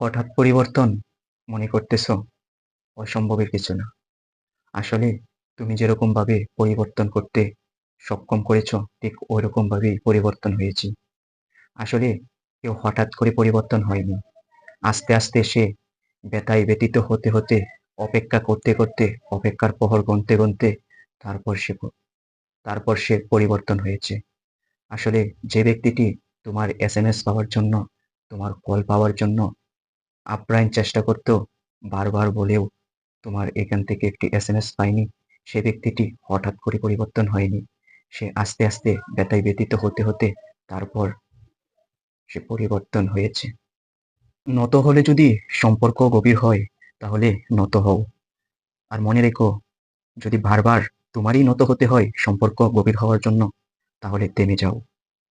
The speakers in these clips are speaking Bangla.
হঠাৎ পরিবর্তন মনে করতেছ? অসম্ভবের কিছু না। আসলে তুমি যেরকমভাবে পরিবর্তন করতে সক্ষম করেছ, ঠিক ওইরকমভাবেই পরিবর্তন হয়েছি। আসলে কেউ হঠাৎ করে পরিবর্তন হয়নি। আস্তে আস্তে সে ব্যথায় ব্যতীত হতে হতে, অপেক্ষা করতে করতে, অপেক্ষার প্রহর গুনতে গুনতে তারপর সে তারপর সে পরিবর্তন হয়েছে। আসলে যে ব্যক্তিটি তোমার এস এম এস পাওয়ার জন্য, তোমার কল পাওয়ার জন্য আপ্রাণ চেষ্টা করতো বারবার বলেও তোমার এখান থেকে একটি এস এম এস পায়নি। সে ব্যক্তিটি হঠাৎ করে পরিবর্তন হয়নি। সে আস্তে আস্তে ব্যথায় ব্যতীত হতে হতে তারপর সে পরিবর্তন হয়েছে। নত হলে যদি সম্পর্ক গভীর হয়, তাহলে নত হও। আর মনে রেখো, যদি বারবার তোমারই নত হতে হয়, সম্পর্ক গভীর হওয়ার জন্য, তাহলে থেমে যাও।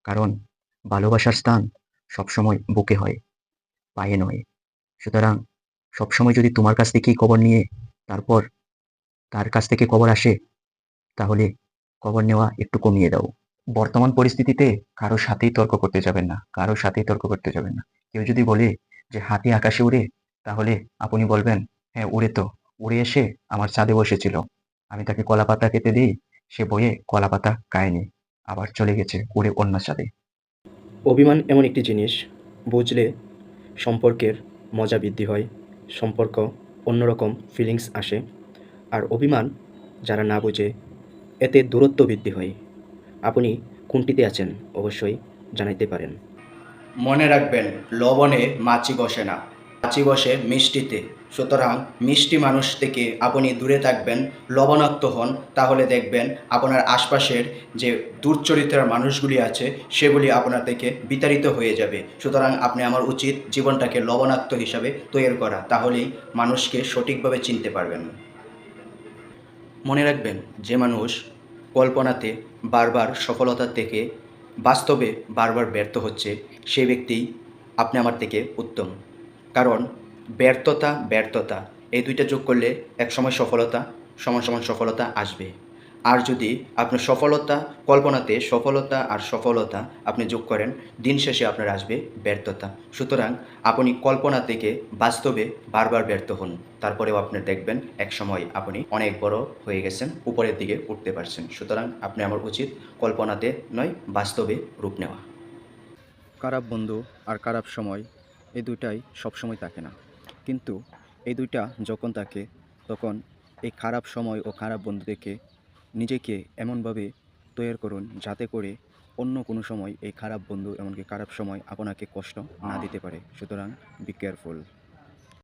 কারণ ভালোবাসার স্থান সবসময় বুকে হয়, পায়ে নয়। সুতরাং সবসময় যদি তোমার কাছ থেকেই খবর নিয়ে তারপর তার কাছ থেকে খবর আসে, তাহলে খবর নেওয়া একটু কমিয়ে দাও। বর্তমান পরিস্থিতিতে কারও সাথেই তর্ক করতে যাবেন না, কারও সাথেই তর্ক করতে যাবেন না। কেউ যদি বলে যে হাতি আকাশে উড়ে, তাহলে আপনি বলবেন হ্যাঁ উড়ে তো। উড়ে এসে আমার ছাদে বসেছিল। আমি তাকে কলা পাতা খেতে দিই, সে বয়ে কলা পাতা আবার চলে গেছে উড়ে অন্য ছাদে। অভিমান এমন একটি জিনিস, বুঝলে সম্পর্কের মজা বৃদ্ধি হয়, সম্পর্ক অন্যরকম ফিলিংস আসে, আর অভিমান যারা না বোঝে, এতে দূরত্ব বৃদ্ধি হয়। আপনি কোনটিতে আছেন অবশ্যই জানাইতে পারেন। মনে রাখবেন, লবণে মাছি বসে না। মাছি বসে মিষ্টিতে। সুতরাং মিষ্টি মানুষ থেকে আপনি দূরে থাকবেন, লবণাক্ত হন, তাহলে দেখবেন আপনার আশপাশের যে দুর্চরিত্রের মানুষগুলি আছে, সেগুলি আপনার থেকে বিতাড়িত হয়ে যাবে। সুতরাং আপনি আমার উচিত জীবনটাকে লবণাক্ত হিসাবে তৈরি করা, তাহলেই মানুষকে সঠিকভাবে চিনতে পারবেন। মনে রাখবেন, যে মানুষ কল্পনাতে বারবার সফলতার থেকে বাস্তবে বারবার ব্যর্থ হচ্ছে সেই ব্যক্তি আপনি আমার থেকে উত্তম। কারণ ব্যর্থতা ব্যর্থতা। এই দুইটা যোগ করলে একসময় সফলতা, সমান সমান সফলতা আসবে। আর যদি আপনার সফলতা, কল্পনাতে সফলতা আর সফলতা আপনি যোগ করেন, দিন শেষে আপনার আসবে ব্যর্থতা। সুতরাং আপনি কল্পনা থেকে বাস্তবে বারবার ব্যর্থ হন। তারপরেও আপনি দেখবেন এক সময় আপনি অনেক বড় হয়ে গেছেন, উপরের দিকে উঠতে পারছেন। সুতরাং আপনি আমার উচিত কল্পনাতে নয়, বাস্তবে রূপ নেওয়া। খারাপ বন্ধু আর খারাপ সময়, এই দুটাই সবসময় থাকে না। কিন্তু এই দুইটা যখন থাকে তখন এই খারাপ সময় ও খারাপ বন্ধু থেকে নিজেকে এমনভাবে তৈরি করুন যাতে করে অন্য কোনো সময় এই খারাপ বন্ধু এমনকি খারাপ সময় আপনাকে কষ্ট না দিতে পারে। সুতরাং বি কেয়ারফুল